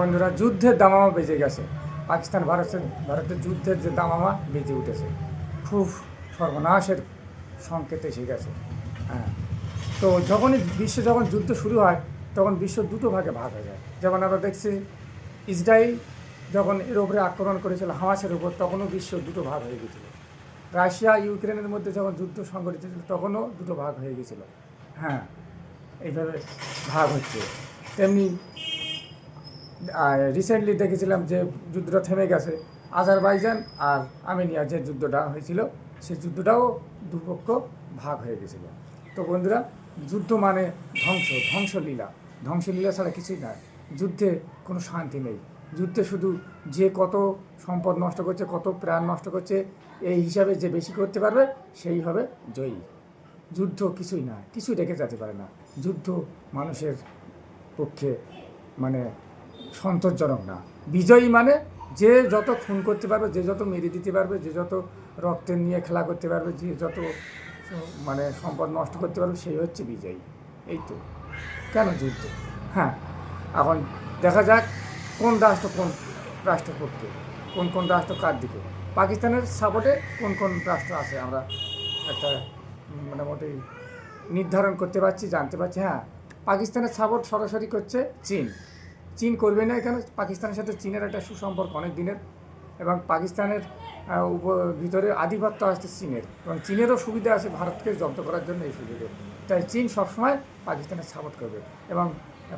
বন্ধুরা, যুদ্ধের দামামা বেজে গেছে। পাকিস্তান ভারতের ভারতের যুদ্ধের যে দামামা বেজে উঠেছে। খুব সর্বনাশের সংকেত এসে গেছে। হ্যাঁ। তো যখনই বিশ্বে যখন যুদ্ধ শুরু হয়, তখন বিশ্ব দুটো ভাগে ভাগ হয়ে যায়। যেমন আমরা দেখছি, ইসরায়েল যখন এর উপরে আক্রমণ করেছিল হামাসের উপর, তখনও বিশ্ব দুটো ভাগ হয়ে গেছিল। রাশিয়া, ইউক্রেনের মধ্যে যখন যুদ্ধ সংঘটিত ছিল তখনও দুটো ভাগ হয়ে গেছিল। হ্যাঁ। এইভাবে ভাগ হচ্ছে। তেমনি রিসেন্টলি দেখেছিলাম যে যুদ্ধটা থেমে গেছে। আজারবাইজান আর আর্মেনিয়া যে যুদ্ধটা হয়েছিল সেই যুদ্ধটাও দুপক্ষ ভাগ হয়ে গেছিল। তো বন্ধুরা, যুদ্ধ মানে ধ্বংস, ধ্বংসলীলা। ধ্বংসলীলা ছাড়া কিছুই নয় যুদ্ধে কোনো শান্তি নেই। যুদ্ধে শুধু যে কত সম্পদ নষ্ট করছে, কত প্রাণ নষ্ট করছে, এই হিসাবে যে বেশি করতে পারবে, সেই হবে জয়ী। যুদ্ধ কিছুই না, কিছুই রেখে যেতে পারে না। যুদ্ধ মানুষের পক্ষে মানে সন্তোষজনক না। বিজয়ী মানে যে যত খুন করতে পারবে, যে যত মেরে দিতে পারবে, যে যত রক্তের নিয়ে খেলা করতে পারবে, যে যত মানে সম্পদ নষ্ট করতে পারবে, সেই হচ্ছে বিজয়ী। এই তো। কেন যুদ্ধ? হ্যাঁ এখন দেখা যাক কোন রাষ্ট্র কোন রাষ্ট্র করতে, কোন কোন রাষ্ট্র কার দিকে। পাকিস্তানের সাপোর্টে কোন কোন রাষ্ট্র আছে আমরা একটা মোটামুটি নির্ধারণ করতে পারছি, জানতে পারছি। হ্যাঁ পাকিস্তানের সাপোর্ট সরাসরি করছে চীন। চীন করবে না এখানে। পাকিস্তানের সাথে চীনের একটা সুসম্পর্ক অনেক দিনের। এবং পাকিস্তানের ভিতরে আধিপত্য আসছে চীনের। এবং চীনেরও সুবিধা আছে ভারতকে জব্দ করার জন্য এই সুযোগে। তাই চীন সবসময় পাকিস্তানের সাপোর্ট করবে। এবং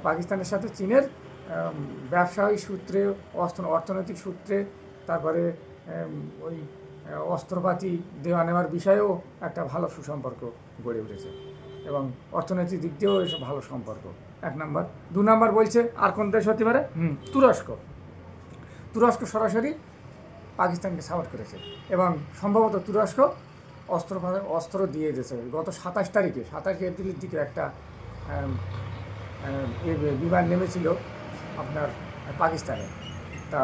পাকিস্তানের সাথে চীনের আম, ব্যবসায়ী সূত্রে অর্থনৈতিক সূত্রে তারপরে ওই অস্ত্রপাতি দেওয়া নেওয়ার বিষয়েও একটা ভালো সুসম্পর্ক গড়ে উঠেছে। এবং অর্থনৈতিক দিক দিয়েও এসব ভালো সম্পর্ক। এক নম্বর। দু নম্বর বলছে, আর কোন দেশ হতে পারে? তুরস্ক। তুরস্ক সরাসরি পাকিস্তানকে সাপোর্ট করেছে এবং সম্ভবত তুরস্ক অস্ত্র অস্ত্র দিয়ে দিয়েছে। গত সাতাশ তারিখে, সাতাশ এপ্রিলের দিকে একটা বিমান নেমেছিল আপনার পাকিস্তানে। তা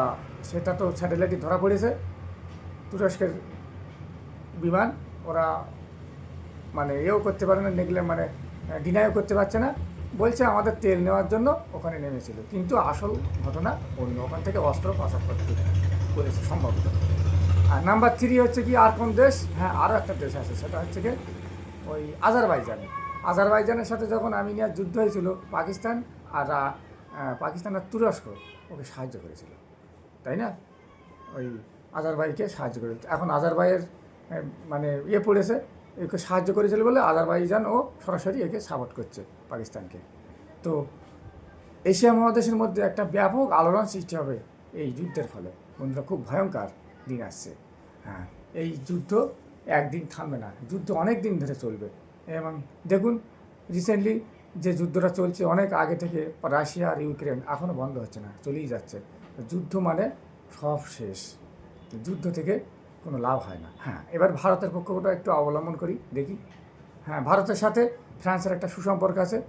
সেটা তো স্যাটেলাইটে ধরা পড়েছে। তুরস্কের বিমান, ওরা মানে এও করতে পারে না, নেগলে মানে ডিনাইও করতে পারছে না। বলছে আমাদের তেল নেওয়ার জন্য ওখানে নেমেছিল। কিন্তু আসল ঘটনা অন্য ওখান থেকে অস্ত্র পাচার করতে করেছে, সম্ভবত। আর নাম্বার থ্রি হচ্ছে কি, আর কোন দেশ? হ্যাঁ আরও একটা দেশ আছে, সেটা হচ্ছে কি, ওই আজারবাইজান। আজারবাইজানের সাথে যখন আমি আমিনিয়ার যুদ্ধ হয়েছিল, পাকিস্তান আর পাকিস্তান আর তুরস্ক, ওকে সাহায্য করেছিল। তাই না? ওই আজারবাইকে সাহায্য করে এখন আজারবাইয়ের মানে ইয়ে পড়েছে একে সাহায্য করেছিল বলে আজারবাইজান ও সরাসরি একে সাপোর্ট করছে পাকিস্তানকে। তো এশিয়া মহাদেশের মধ্যে একটা ব্যাপক আলোড়ন সৃষ্টি হবে এই যুদ্ধের ফলে। বন্ধুরা, খুব ভয়ঙ্কর দিন আসছে। হ্যাঁ এই যুদ্ধ একদিন থামবে না। যুদ্ধ অনেক দিন ধরে চলবে। এবং দেখুন রিসেন্টলি যে যুদ্ধটা চলছে, অনেক আগে থেকে রাশিয়া আর ইউক্রেন এখনও বন্ধ হচ্ছে না, চলেই যাচ্ছে। যুদ্ধ মানে সব শেষ। যুদ্ধ থেকে কোনো লাভ হয় না। হ্যাঁ এবার ভারতের পক্ষটা একটু অবলম্বন করি, দেখি। হ্যাঁ ভারতের সাথে ফ্রান্সের একটা সুসম্পর্ক আছে।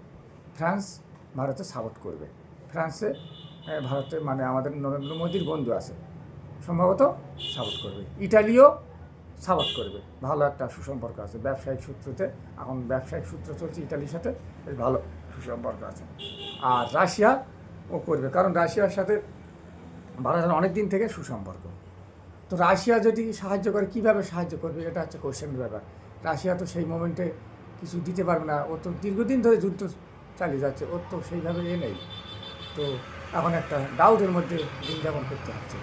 ফ্রান্স ভারতে সাপোর্ট করবে। ফ্রান্সে ভারতে মানে আমাদের নরেন্দ্র মোদীর বন্ধু আছে। সম্ভবত সাপোর্ট করবে। ইটালিও সাপোর্ট করবে। ভালো একটা সুসম্পর্ক আছে ব্যবসায়িক সূত্রতে। এখন ব্যবসায়িক সূত্র চলছে ইটালির সাথে, বেশ ভালো সুসম্পর্ক আছে। আর রাশিয়া ও করবে। কারণ রাশিয়ার সাথে ভারতের অনেক দিন থেকে সুসম্পর্ক। তো রাশিয়া যদি সাহায্য করে, কীভাবে সাহায্য করবে? এটা হচ্ছে কোশ্চেনের ব্যাপার। রাশিয়া তো সেই মোমেন্টে কিছু দিতে পারবে না। ও তো দীর্ঘদিন ধরে যুদ্ধ চালিয়ে যাচ্ছে। ওর তো সেইভাবে এ নেই। তো এখন একটা ডাউটের মধ্যে দিন যাপন করতে হচ্ছে।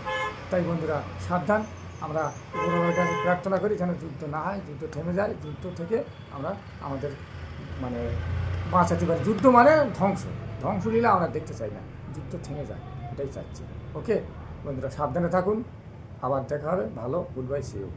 তাই বন্ধুরা, সাবধান। আমরা কাছে প্রার্থনা করি যেন যুদ্ধ না হয়, যুদ্ধ থেমে যায়। যুদ্ধ থেকে আমরা আমাদের মানে বাঁচাতে পারি। যুদ্ধ মানে ধ্বংস। ধ্বংস ধ্বংসলীলা আমরা দেখতে চাই না। যুদ্ধ থেমে যায়। এটাই চাচ্ছি। ওকে বন্ধুরা, সাবধানে থাকুন। আবার দেখা হবে। ভালো গুড বাই সিউ